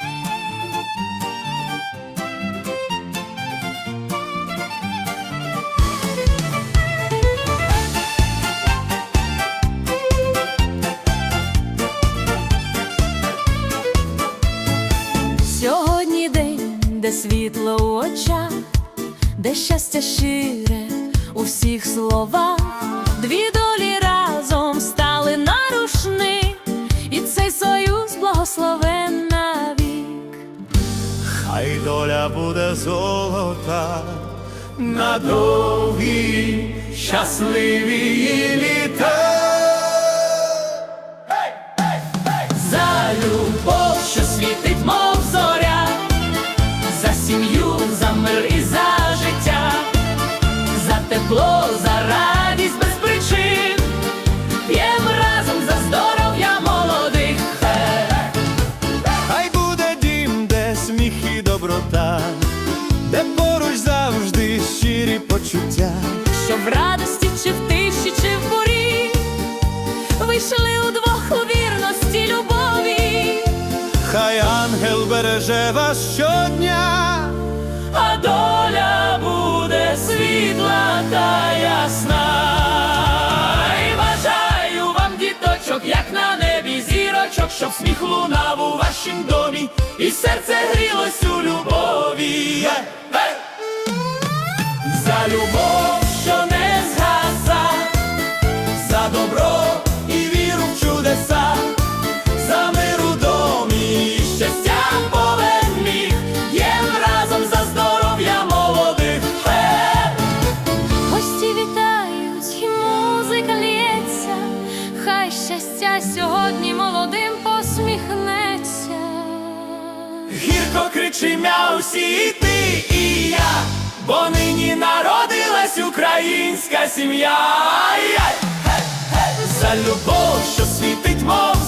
Сьогодні день, де світло у очах, де щастя щире у всіх словах, дві Хай доля буде золота на довгі щасливі літа. За любов, що світить, мов зоря, за сім'ю, за мир і за життя, за тепло, почуття. Що в радості, чи в тиші, чи в бурі, вийшли удвох у вірності любові, Хай ангел береже вас щодня. а доля буде світла та ясна. І бажаю вам, діточок, як на небі зірочок, щоб сміх лунав у вашім домі, і серце грілось у любові. Сьогодні молодим посміхнеться. Гірко кричи мя усі і ти і я, бо нині народилась українська сім'я. Ай-яй! що світить За любов